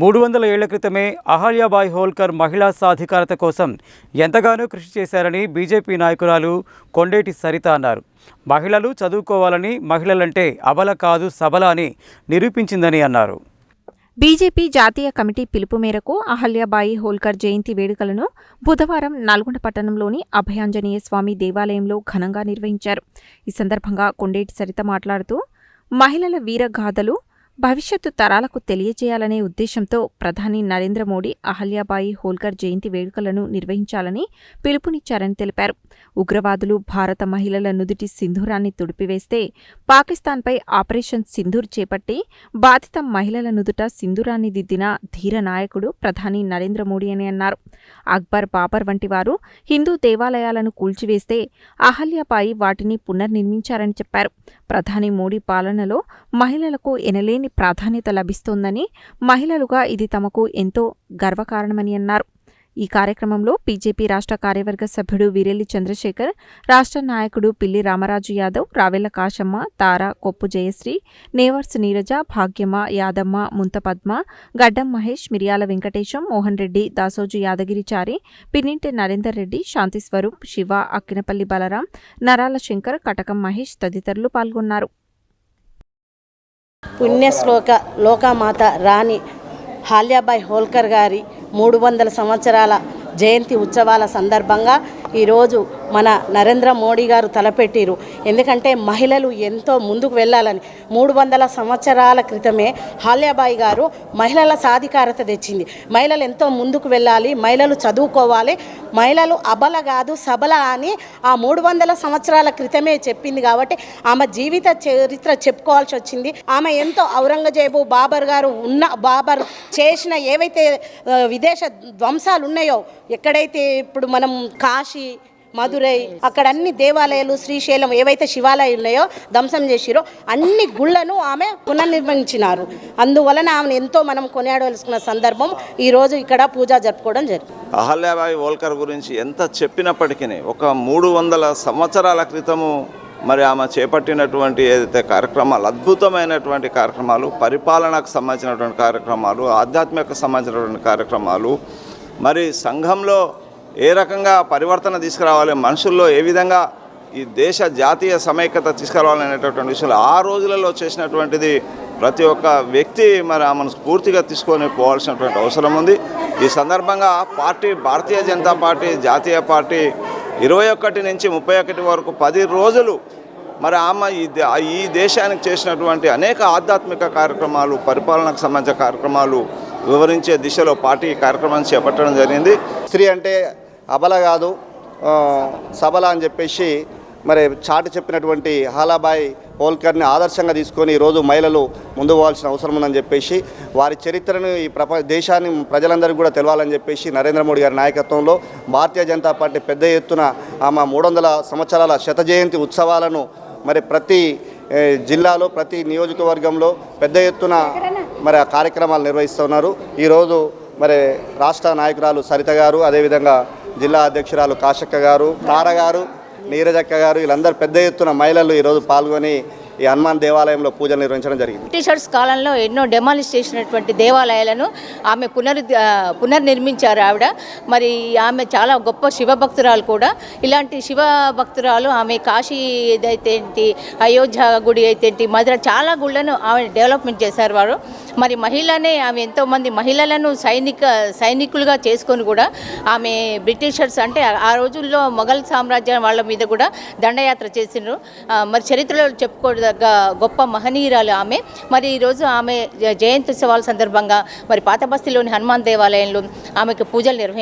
మూడు వందల ఏళ్ళ క్రితమే అహల్యాబాయ్ హోల్కర్ మహిళా సాధికారత కోసం ఎంతగానో కృషి చేశారని బీజేపీ నాయకురాలు కొండేటి సరిత అన్నారు. మహిళలు చదువుకోవాలని మహిళలంటే అబల కాదు సబల అని నిరూపించిందని అన్నారు. బీజేపీ జాతీయ కమిటీ పిలుపు మేరకు అహల్యాబాయి హోల్కర్ జయంతి వేడుకలను బుధవారం నల్గొండ పట్టణంలోని అభయాంజనేయ స్వామి దేవాలయంలో ఘనంగా నిర్వహించారు. ఈ సందర్భంగా కొండేటి సరిత మాట్లాడుతూ మహిళల వీరగాథలు భవిష్యత్తు తరాలకు తెలియజేయాలనే ఉద్దేశంతో ప్రధాని నరేంద్ర మోడీ అహల్యాబాయి హోల్కర్ జయంతి వేడుకలను నిర్వహించాలని పిలుపునిచ్చారని తెలిపారు. ఉగ్రవాదులు భారత మహిళల నుదుటి సింధూరాన్ని తుడిపివేస్తే పాకిస్తాన్పై ఆపరేషన్ సింధూర్ చేపట్టి బాధిత మహిళల నుదుట సింధూరాన్ని దిద్దిన ధీర నాయకుడు ప్రధాని నరేంద్ర మోడీ అని అన్నారు. అక్బర్ బాబర్ వంటి వారు హిందూ దేవాలయాలను కూల్చివేస్తే అహల్యాబాయి వాటిని పునర్నిర్మించారని చెప్పారు. ప్రధాని మోడీ పాలనలో మహిళలకు ఎనలేని ప్రాధాన్యత లభిస్తోందని మహిళలుగా ఇది తమకు ఎంతో గర్వకారణమని అన్నారు. ఈ కార్యక్రమంలో బీజేపీ రాష్ట్ర కార్యవర్గ సభ్యుడు వీరెల్లి చంద్రశేఖర్ రాష్ట్ర నాయకుడు పిల్లి రామరాజు యాదవ్ రావెల కాశమ్మ తార కొప్పు జయశ్రీ నేవర్స్ నీరజ భాగ్యమ్మ యాదమ్మ ముంతపద్మ గడ్డం మహేష్ మిరియాల వెంకటేశం మోహన్ రెడ్డి దాసోజు యాదగిరిచారి పిన్నింటి నరేందర్ రెడ్డి శాంతి స్వరూప్ శివ అక్కినపల్లి బలరాం నరాల శంకర్ కటకం మహేష్ తదితరులు పాల్గొన్నారు. పుణ్యశ్లోక లోకామాత రాణి హాల్యాబాయ్ హోల్కర్ గారి మూడు వందల సంవత్సరాల జయంతి ఉత్సవాల సందర్భంగా ఈరోజు మన నరేంద్ర మోడీ గారు తలపెట్టిరు. ఎందుకంటే మహిళలు ఎంతో ముందుకు వెళ్ళాలని. మూడు వందల సంవత్సరాల క్రితమే హాల్యాబాయి గారు మహిళల సాధికారత తెచ్చింది. మహిళలు ఎంతో ముందుకు వెళ్ళాలి మహిళలు చదువుకోవాలి మహిళలు అబల కాదు సబల అని ఆ మూడు వందల సంవత్సరాల క్రితమే చెప్పింది కాబట్టి ఆమె జీవిత చరిత్ర చెప్పుకోవాల్సి వచ్చింది. ఆమె ఎంతో ఔరంగజేబు బాబర్ గారు ఉన్న బాబర్ చేసిన ఏవైతే విదేశ ధ్వంసాలు ఉన్నాయో ఎక్కడైతే ఇప్పుడు మనం కాశీ మధురై అక్కడ అన్ని దేవాలయాలు శ్రీశైలం ఏవైతే శివాలయాలు ఉన్నాయో ధ్వంసం చేసిరో అన్ని గుళ్ళను ఆమె పునర్నిర్మించినారు. అందువలన ఆమెను ఎంతో మనం కొనియాడవలసిన సందర్భం ఈరోజు ఇక్కడ పూజ జరుపుకోవడం జరిగింది. అహల్యాబాయి హోల్కర్ గురించి ఎంత చెప్పినప్పటికీ ఒక మూడు వందల సంవత్సరాల క్రితము మరి ఆమె చేపట్టినటువంటి ఏదైతే కార్యక్రమాలు అద్భుతమైనటువంటి కార్యక్రమాలు పరిపాలనకు సంబంధించినటువంటి కార్యక్రమాలు ఆధ్యాత్మిక సంబంధించినటువంటి కార్యక్రమాలు మరి సంఘంలో ఏ రకంగా పరివర్తన తీసుకురావాలి మనుషుల్లో ఏ విధంగా ఈ దేశ జాతీయ సమైక్యత తీసుకురావాలనేటటువంటి విషయంలో ఆ రోజులలో చేసినటువంటిది ప్రతి ఒక్క వ్యక్తి మరి ఆమెను స్ఫూర్తిగా తీసుకొని పోవాల్సినటువంటి అవసరం ఉంది. ఈ సందర్భంగా పార్టీ భారతీయ జనతా పార్టీ జాతీయ పార్టీ ఇరవై ఒకటి నుంచి ముప్పై ఒకటి వరకు పది రోజులు మరి ఆమె ఈ దే- ఈ దేశానికి చేసినటువంటి అనేక ఆధ్యాత్మిక కార్యక్రమాలు పరిపాలనకు సంబంధించిన కార్యక్రమాలు వివరించే దిశలో పార్టీ కార్యక్రమాన్ని చేపట్టడం జరిగింది. స్త్రీ అంటే అబల కాదు సబల అని చెప్పేసి మరి చాటి చెప్పినటువంటి హాలాబాయ్ హోల్కర్ని ఆదర్శంగా తీసుకొని ఈరోజు మహిళలు ముందు పోవాల్సిన అవసరం ఉందని చెప్పేసి వారి చరిత్రను ఈ ప్రప దేశాన్ని ప్రజలందరికీ కూడా తెలవాలని చెప్పేసి నరేంద్ర మోడీ గారి నాయకత్వంలో భారతీయ జనతా పార్టీ పెద్ద ఎత్తున ఆమె మూడు వందల సంవత్సరాల శత జయంతి ఉత్సవాలను మరి ప్రతి జిల్లాలో ప్రతి నియోజకవర్గంలో పెద్ద ఎత్తున మరి ఆ కార్యక్రమాలు నిర్వహిస్తున్నారు ఈరోజు మరి రాష్ట్ర నాయకురాలు సరిత గారు అదేవిధంగా జిల్లా అధ్యక్షురాలు కాశక్క గారు తార గారు నీరజక్క గారు వీళ్ళందరూ పెద్ద ఎత్తున మహిళలు ఈరోజు పాల్గొని ఈ హనుమాన్ దేవాలయంలో పూజలు నిర్వహించడం జరిగింది. బ్రిటిషర్స్ కాలంలో ఎన్నో డెమాలిష్ చేసినటువంటి దేవాలయాలను ఆమె పునరు పునర్నిర్మించారు ఆవిడ. మరి ఆమె చాలా గొప్ప శివభక్తురాలు కూడా. ఇలాంటి శివ భక్తురాలు ఆమె కాశీ ఏదైతే అయోధ్య గుడి అయితే ఏంటి మధుర చాలా గుళ్ళను ఆమె డెవలప్మెంట్ చేశారు వారు. మరి మహిళనే ఆమె ఎంతోమంది మహిళలను సైనిక సైనికులుగా చేసుకొని కూడా ఆమె బ్రిటిషర్స్ అంటే ఆ- రోజుల్లో మొఘల్ సామ్రాజ్యం వాళ్ళ మీద కూడా దండయాత్ర చేసిండ్రు. మరి చరిత్రలో చెప్పుకోదగ్గ గొప్ప మహనీయురాలు ఆమె. మరి ఈరోజు ఆమె జయంత్యుత్సవాల జయంతి ఉత్సవాల సందర్భంగా మరి పాత బస్తీలోని హనుమాన్ దేవాలయంలో ఆమెకు పూజలు నిర్వహించారు